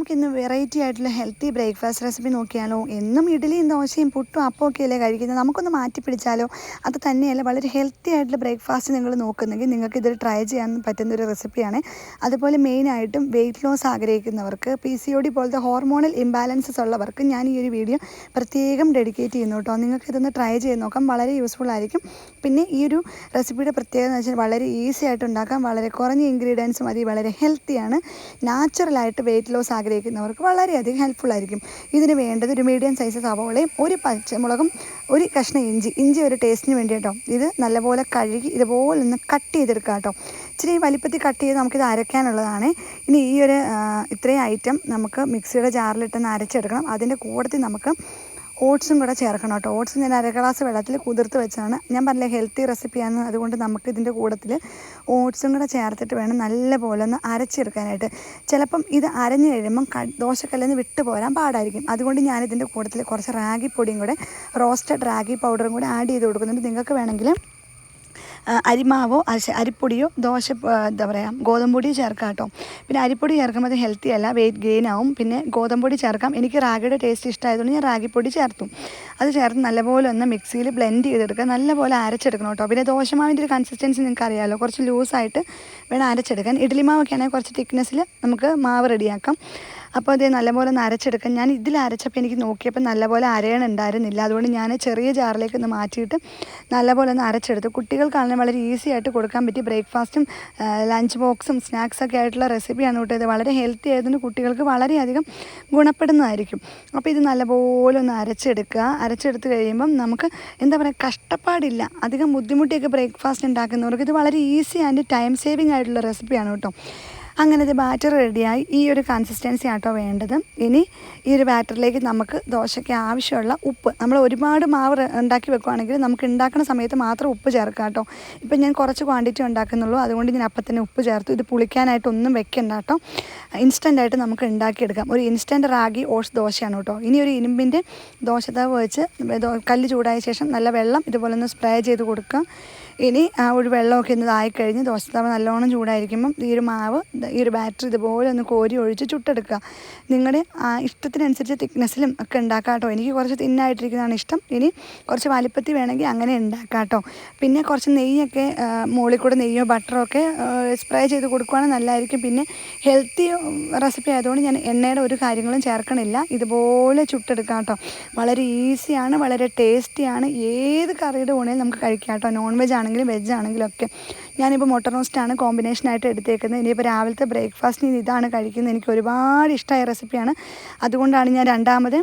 നമുക്ക് ഇന്ന് വെറൈറ്റി ആയിട്ടുള്ള ഹെൽത്തി ബ്രേക്ക്ഫാസ്റ്റ് റെസിപ്പി നോക്കിയാലോ? എന്നും ഇഡ്ഡലിയും ദോശയും പുട്ടും അപ്പമൊക്കെ അല്ലേ കഴിക്കുന്നത്. നമുക്കൊന്ന് മാറ്റി പിടിച്ചാലോ? അത് തന്നെയല്ല വളരെ ഹെൽത്തി ആയിട്ടുള്ള ബ്രേക്ക്ഫാസ്റ്റ് നിങ്ങൾ നോക്കുന്നെങ്കിൽ നിങ്ങൾക്ക് ഇതൊരു ട്രൈ ചെയ്യാൻ പറ്റുന്ന ഒരു റെസിപ്പിയാണ് അതുപോലെ മെയിനായിട്ടും വെയിറ്റ് ലോസ് ആഗ്രഹിക്കുന്നവർക്ക് പി സി ഒ ഡി പോലത്തെ ഹോർമോണൽ ഇംബാലൻസസ് ഉള്ളവർക്ക് ഞാൻ ഈ ഒരു വീഡിയോ പ്രത്യേകം ഡെഡിക്കേറ്റ് ചെയ്യുന്നു കേട്ടോ. നിങ്ങൾക്ക് ഇതൊന്ന് ട്രൈ ചെയ്ത് നോക്കാം. വളരെ യൂസ്ഫുൾ ആയിരിക്കും. പിന്നെ ഈ ഒരു റെസിപ്പിയുടെ പ്രത്യേകത എന്ന് വെച്ചാൽ വളരെ ഈസി ആയിട്ട് ഉണ്ടാക്കാം. വളരെ കുറഞ്ഞ ഇൻഗ്രീഡിയൻസ് മതി. വളരെ ഹെൽത്തിയാണ് നാച്ചുറലായിട്ട് വെയിറ്റ് ലോസ് ആഗ്രഹിക്കുന്നവർക്ക് വളരെയധികം ഹെൽപ്ഫുൾ ആയിരിക്കും. ഇതിന് വേണ്ടത് ഒരു മീഡിയം സൈസ് സവോളയും ഒരു പച്ചമുളകും ഒരു കഷ്ണം ഇഞ്ചി. ഇഞ്ചി ഒരു ടേസ്റ്റിന് വേണ്ടി കേട്ടോ ഇത് നല്ലപോലെ കഴുകി ഇതുപോലെ ഒന്ന് കട്ട് ചെയ്തെടുക്കുക കേട്ടോ. ഇച്ചിരി വലിപ്പത്തിൽ കട്ട് ചെയ്ത് നമുക്കിത് അരയ്ക്കാനുള്ളതാണ്. ഇനി ഈ ഒരു ഇത്രയും ഐറ്റം നമുക്ക് മിക്സിയുടെ ജാറിലിട്ടൊന്ന് അരച്ചെടുക്കണം. അതിന്റെ കൂട്ടത്തിൽ നമുക്ക് ഓട്സും കൂടെ ചേർക്കണം കേട്ടോ. ഓട്സ് ഞാൻ അര ഗ്ലാസ് വെള്ളത്തിൽ കുതിർത്ത് വെച്ചാണ്. ഞാൻ പറഞ്ഞ ഹെൽത്തി റെസിപ്പിയാണ് അതുകൊണ്ട് നമുക്ക് ഇതിന്റെ കൂട്ടത്തിൽ ഓട്സും കൂടെ ചേർത്തിട്ട് വേണം നല്ലപോലെ ഒന്ന് അരച്ചെടുക്കാനായിട്ട്. ചിലപ്പം ഇത് അരഞ്ഞു കഴിയുമ്പം ദോശക്കല്ലിൽ നിന്ന് വിട്ടു പോരാൻ പാടായിരിക്കും. അതുകൊണ്ട് ഞാനിതിന്റെ കൂട്ടത്തിൽ കുറച്ച് റാഗി പൊടിയും കൂടെ റോസ്റ്റഡ് റാഗി പൗഡറും കൂടെ ആഡ് ചെയ്ത് കൊടുക്കുന്നുണ്ട്. നിങ്ങൾക്ക് വേണമെങ്കിൽ അരിമാവോ അരിപ്പൊടിയോ ദോശ എന്താ പറയുക ഗോതമ്പൊടിയോ ചേർക്കാം കേട്ടോ പിന്നെ അരിപ്പൊടി ചേർക്കുമ്പോൾ അത് ഹെൽത്തി അല്ല വെയിറ്റ് ഗെയിൻ ആവും. പിന്നെ ഗോതമ്പൊടി ചേർക്കാം. എനിക്ക് റാഗിയുടെ ടേസ്റ്റ് ഇഷ്ടമായതുകൊണ്ട് ഞാൻ റാഗിപ്പൊടി ചേർത്തു. അത് ചേർത്ത് നല്ലപോലെ ഒന്ന് മിക്സിയിൽ ബ്ലെൻഡ് ചെയ്തെടുക്കുക. നല്ലപോലെ അരച്ചെടുക്കണം കേട്ടോ. പിന്നെ ദോശമാവിന്റെ ഒരു കൺസിസ്റ്റൻസി നിങ്ങൾക്ക് അറിയാമല്ലോ കുറച്ച് ലൂസായിട്ട് വേണം അരച്ചെടുക്കാൻ. ഇഡ്ഡലി മാവൊക്കെ ആണെങ്കിൽ കുറച്ച് തിക്നെസ്സിൽ നമുക്ക് മാവ് റെഡിയാക്കാം അപ്പോൾ അത് നല്ലപോലെ ഒന്ന് ഞാൻ ഇതിൽ അരച്ചപ്പോൾ എനിക്ക് നോക്കിയപ്പോൾ നല്ലപോലെ അരയണുണ്ടായിരുന്നില്ല അതുകൊണ്ട് ഞാൻ ചെറിയ ജാറിലേക്ക് ഒന്ന് മാറ്റിയിട്ട് നല്ലപോലെ ഒന്ന് അരച്ചെടുത്തു. കുട്ടികൾക്കാണെങ്കിലും വളരെ ഈസി ആയിട്ട് കൊടുക്കാൻ പറ്റി ബ്രേക്ക്ഫാസ്റ്റും ലഞ്ച് ബോക്സും സ്നാക്സൊക്കെ ആയിട്ടുള്ള റെസിപ്പിയാണ് കേട്ടോ ഇത്. വളരെ ഹെൽത്തി ആയതുകൊണ്ട് കുട്ടികൾക്ക് വളരെയധികം ഗുണപ്പെടുന്നതായിരിക്കും. അപ്പോൾ ഇത് നല്ലപോലെ ഒന്ന് അരച്ചെടുക്കുക. അരച്ചെടുത്ത് കഴിയുമ്പം നമുക്ക് എന്താ പറയുക കഷ്ടപ്പാടില്ല. അധികം ബുദ്ധിമുട്ടിയൊക്കെ ബ്രേക്ക്ഫാസ്റ്റ് ഉണ്ടാക്കുന്നവർക്ക് ഇത് വളരെ ഈസി ആൻഡ് ടൈം സേവിങ് ആയിട്ടുള്ള റെസിപ്പിയാണ് കേട്ടോ. അങ്ങനെ ഇത് ബാറ്റർ റെഡിയായി ഈ ഒരു കൺസിസ്റ്റൻസി ആട്ടോ വേണ്ടത്. ഇനി ഈ ഒരു ബാറ്ററിലേക്ക് നമുക്ക് ദോശയ്ക്ക് ആവശ്യമുള്ള ഉപ്പ്. നമ്മൾ ഒരുപാട് മാവ് ഉണ്ടാക്കി വെക്കുകയാണെങ്കിൽ നമുക്ക് ഉണ്ടാക്കുന്ന സമയത്ത് മാത്രം ഉപ്പ് ചേർക്കാം കേട്ടോ. ഇപ്പം ഞാൻ കുറച്ച് ക്വാണ്ടിറ്റി ഉണ്ടാക്കുന്നുള്ളൂ. അതുകൊണ്ട് ഞാൻ അപ്പം തന്നെ ഉപ്പ് ചേർത്തു. ഇത് പുളിക്കാനായിട്ട് ഒന്നും വെക്കണ്ട കേട്ടോ. ഇൻസ്റ്റന്റ് ആയിട്ട് നമുക്ക് ഉണ്ടാക്കിയെടുക്കാം. ഒരു ഇൻസ്റ്റന്റ് റാഗി ഓട്സ് ദോശയാണ് കേട്ടോ. ഇനി ഒരു ഇരുമ്പിന്റെ ദോശത്താവ് വെച്ച് കല്ല് ചൂടായ ശേഷം നല്ല വെള്ളം ഇതുപോലെ ഒന്ന് സ്പ്രേ ചെയ്ത് കൊടുക്കുക. ഇനി ആ ഒരു വെള്ളമൊക്കെ ഒന്ന് ആയിക്കഴിഞ്ഞ് ദോശത്തവ നല്ലോണം ചൂടായിരിക്കുമ്പം ഈ ഒരു മാവ് ഈ ഒരു ബാറ്ററി ഇതുപോലെ ഒന്ന് കോരി ഒഴിച്ച് ചുട്ടെടുക്കുക. നിങ്ങളുടെ ഇഷ്ടത്തിനനുസരിച്ച് തിക്നെസ്സിലും ഒക്കെ ഉണ്ടാക്കാം കേട്ടോ. എനിക്ക് കുറച്ച് തിന്നായിട്ടിരിക്കുന്നതാണ് ഇഷ്ടം. ഇനി കുറച്ച് വലിപ്പത്തിൽ വേണമെങ്കിൽ അങ്ങനെ ഉണ്ടാക്കാം കേട്ടോ. പിന്നെ കുറച്ച് നെയ്യൊക്കെ മുകളിൽ കൂടെ നെയ്യോ ബട്ടറോ ഒക്കെ സ്പ്രേ ചെയ്ത് കൊടുക്കുകയാണെങ്കിൽ നല്ലതായിരിക്കും. പിന്നെ ഹെൽത്തി റെസിപ്പി ആയതുകൊണ്ട് ഞാൻ എണ്ണയുടെ ഒരു കാര്യങ്ങളും ചേർക്കണില്ല. ഇതുപോലെ ചുട്ടെടുക്കാം കേട്ടോ. വളരെ ഈസിയാണ് വളരെ ടേസ്റ്റിയാണ്. ഏത് കറിയുടെ ഊണേലും നമുക്ക് കഴിക്കാം കേട്ടോ. നോൺ വെജ് ആണെങ്കിലും വെജ് ആണെങ്കിലും ഒക്കെ. ഞാനിപ്പോൾ മുട്ട റോസ്റ്റാണ് കോമ്പിനേഷനായിട്ട് എടുത്തേക്കുന്നത്. ഇനിയിപ്പോൾ രാവിലത്തെ ബ്രേക്ക്ഫാസ്റ്റിന് ഇതാണ് കഴിക്കുന്നത്. എനിക്ക് ഒരുപാട് ഇഷ്ടമായ റെസിപ്പിയാണ് അതുകൊണ്ടാണ് ഞാൻ രണ്ടാമത്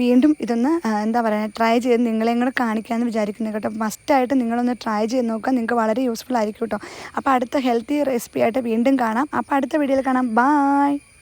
വീണ്ടും ഇതൊന്ന് എന്താ പറയുക ട്രൈ ചെയ്ത് നിങ്ങളെയും കൂടെ കാണിക്കാമെന്ന് വിചാരിക്കുന്നത് കേട്ടോ. മസ്റ്റായിട്ട് നിങ്ങളൊന്ന് ട്രൈ ചെയ്ത് നോക്കുക നിങ്ങൾക്ക് വളരെ യൂസ്ഫുൾ ആയിരിക്കും കേട്ടോ. അപ്പോൾ അടുത്ത ഹെൽത്തി റെസിപ്പി ആയിട്ട് വീണ്ടും കാണാം. അപ്പോൾ അടുത്ത വീഡിയോയിൽ കാണാം. ബായ്